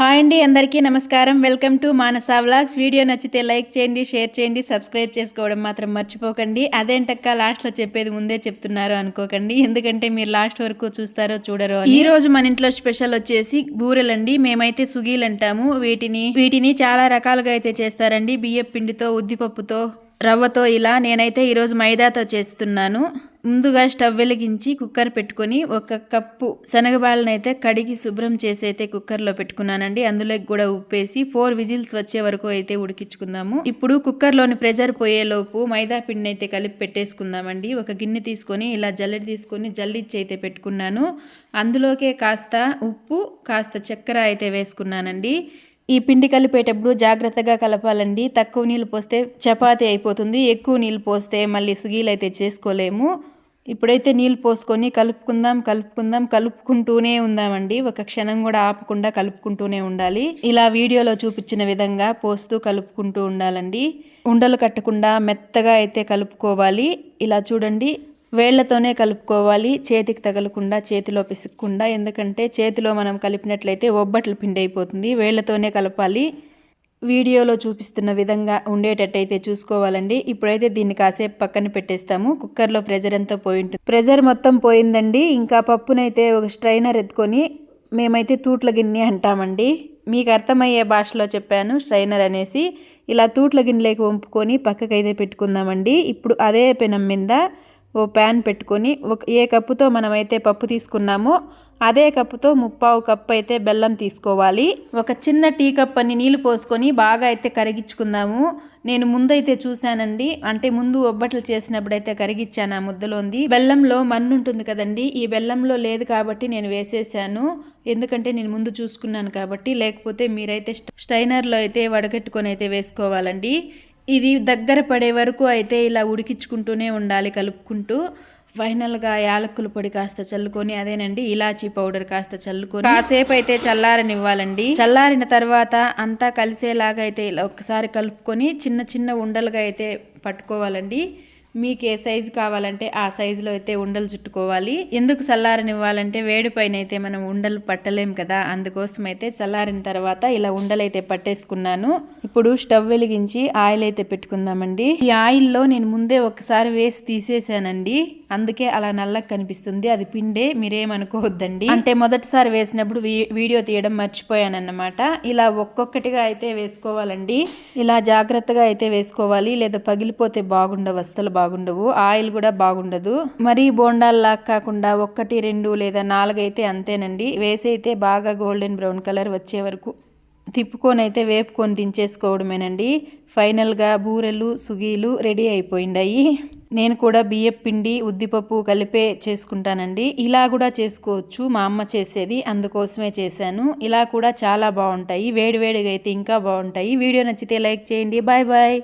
Hi అండి అందరికీ నమస్కారం. Welcome to Manasa vlogs. Video నచ్చితే లైక్ చేయండి షేర్ చేయండి సబ్స్క్రైబ్ చేసుకోవడం మాత్రం మర్చిపోకండి. అదేంటక్క లాస్ట్లో చెప్పేది ముందే చెప్తున్నారు అనుకోకండి. ఎందుకంటే మీరు లాస్ట్ వరకు చూస్తారో చూడరో ఈ రోజు మన ఇంట్లో స్పెషల్ వచ్చేసి బూరెలండి. మేమైతే సుగీలు అంటాము. వీటిని వీటిని చాలా రకాలుగా అయితే చేస్తారండి. బియ్యం పిండితో ఉద్దిపప్పుతో రవ్వతో ఇలా నేనైతే ఈరోజు మైదాతో చేస్తున్నాను. ముందుగా స్టవ్ వెలిగించి కుక్కర్ పెట్టుకొని ఒక కప్పు శనగబాళ్ళని అయితే కడిగి శుభ్రం చేసి అయితే కుక్కర్లో పెట్టుకున్నానండి. అందులోకి కూడా ఉప్పేసి ఫోర్ విజిల్స్ వచ్చే వరకు అయితే ఉడికించుకుందాము. ఇప్పుడు కుక్కర్లోని ప్రెజర్ పోయేలోపు మైదా పిండిని అయితే కలిపి పెట్టేసుకుందామండి. ఒక గిన్నె తీసుకొని ఇలా జల్లెడ తీసుకొని జల్లిచ్చి అయితే పెట్టుకున్నాను. అందులోకే కాస్త ఉప్పు కాస్త చక్కెర అయితే వేసుకున్నానండి. ఈ పిండి కలిపేటప్పుడు జాగ్రత్తగా కలపాలండి. తక్కువ నీళ్ళు పోస్తే చపాతీ అయిపోతుంది. ఎక్కువ నీళ్ళు పోస్తే మళ్ళీ సుగీలు అయితే చేసుకోలేము. ఇప్పుడైతే నీళ్ళు పోసుకొని కలుపుకుందాం కలుపుకుందాం కలుపుకుంటూనే ఉందామండి. ఒక క్షణం కూడా ఆపకుండా కలుపుకుంటూనే ఉండాలి. ఇలా వీడియోలో చూపించిన విధంగా పోస్తూ కలుపుకుంటూ ఉండాలండి. ఉండలు కట్టకుండా మెత్తగా అయితే కలుపుకోవాలి. ఇలా చూడండి వేళ్ళతోనే కలుపుకోవాలి. చేతికి తగలకుండా చేతిలో పిసుక్కుండా. ఎందుకంటే చేతిలో మనం కలిపినట్లయితే ఒబ్బట్లు పిండి అయిపోతుంది. వేళ్ళతోనే కలపాలి. వీడియోలో చూపిస్తున్న విధంగా ఉండేటట్టయితే చూసుకోవాలండి. ఇప్పుడైతే దీన్ని కాసేపు పక్కన పెట్టేస్తాము. కుక్కర్లో ప్రెజర్ ఎంతో పోయి ఉంటుంది ప్రెజర్ మొత్తం పోయిందండి. ఇంకా పప్పునైతే ఒక స్ట్రైనర్ ఎత్తుకొని మేమైతే తూట్ల గిన్నె అంటామండి. మీకు అర్థమయ్యే భాషలో చెప్పాను స్ట్రైనర్ అనేసి. ఇలా తూట్ల గిన్నెలోకి వంపుకొని పక్కకైతే పెట్టుకుందామండి. ఇప్పుడు అదే పెనం మీద ఓ ప్యాన్ పెట్టుకొని ఒక ఏ కప్పుతో మనమైతే పప్పు తీసుకున్నామో అదే కప్పుతో ముప్పావు కప్పు అయితే బెల్లం తీసుకోవాలి. ఒక చిన్న టీ కప్ అని నీళ్ళు పోసుకొని బాగా అయితే కరిగించుకుందాము. నేను ముందైతే చూశానండి అంటే ముందు ఒబ్బట్లు చేసినప్పుడైతే కరిగించాను కరిగిచ్చాను ఆ ముద్దలోంది. బెల్లంలో మన్ను ఉంటుంది కదండి ఈ బెల్లంలో లేదు కాబట్టి నేను వేసేసాను. ఎందుకంటే నేను ముందు చూసుకున్నాను కాబట్టి లేకపోతే మీరైతే స్టైనర్లో అయితే వడగట్టుకొని అయితే వేసుకోవాలండి. ఇది దగ్గర పడే వరకు అయితే ఇలా ఉడికించుకుంటూనే ఉండాలి కలుపుకుంటూ. ఫైనల్గా యాలకుల పొడి కాస్త చల్లుకొని అదేనండి ఇలాచీ పౌడర్ కాస్త చల్లుకొని. కాసేపు అయితే చల్లారనివ్వాలండి. చల్లారిన తర్వాత అంతా కలిసేలాగా అయితే ఇలా ఒకసారి కలుపుకొని చిన్న చిన్న ఉండలుగా అయితే పట్టుకోవాలండి. మీకు ఏ సైజు కావాలంటే ఆ సైజులో అయితే ఉండలు చుట్టుకోవాలి. ఎందుకు చల్లారనివ్వాలంటే వేడి పైన అయితే మనం ఉండలు పట్టలేం కదా అందుకోసం అయితే చల్లారిన తర్వాత ఇలా ఉండలు అయితే పట్టేసుకున్నాను. ఇప్పుడు స్టవ్ వెలిగించి ఆయిల్ అయితే పెట్టుకుందామండి. ఈ ఆయిల్లో నేను ముందే ఒకసారి వేసి తీసేసానండి. అందుకే అలా నల్లగా కనిపిస్తుంది. అది పిండే మీరేమనుకోవద్దండి. అంటే మొదటిసారి వేసినప్పుడు వీడియో తీయడం మర్చిపోయానన్నమాట. ఇలా ఒక్కొక్కటిగా అయితే వేసుకోవాలండి. ఇలా జాగ్రత్తగా అయితే వేసుకోవాలి. లేదా పగిలిపోతే బాగుండవు అస్సలు బాగుండవు. ఆయిల్ కూడా బాగుండదు. మరీ బోండాల్లా కాకుండా ఒక్కటి రెండు లేదా నాలుగు అయితే అంతేనండి. వేసి అయితే బాగా గోల్డెన్ బ్రౌన్ కలర్ వచ్చే వరకు తిప్పుకొని అయితే వేపుకొని దించేసుకోవడమేనండి. ఫైనల్గా బూరెలు సుగీలు రెడీ అయిపోయిండాయి. నేను కూడా బియ్యం పిండి ఉద్దిపప్పు కలిపే చేసుకుంటానండి. ఇలా కూడా చేసుకోవచ్చు. మా అమ్మ చేసేది అందుకోసమే చేశాను. ఇలా కూడా చాలా బాగుంటాయి. వేడివేడిగా అయితే ఇంకా బాగుంటాయి. వీడియో నచ్చితే లైక్ చేయండి. Bye bye.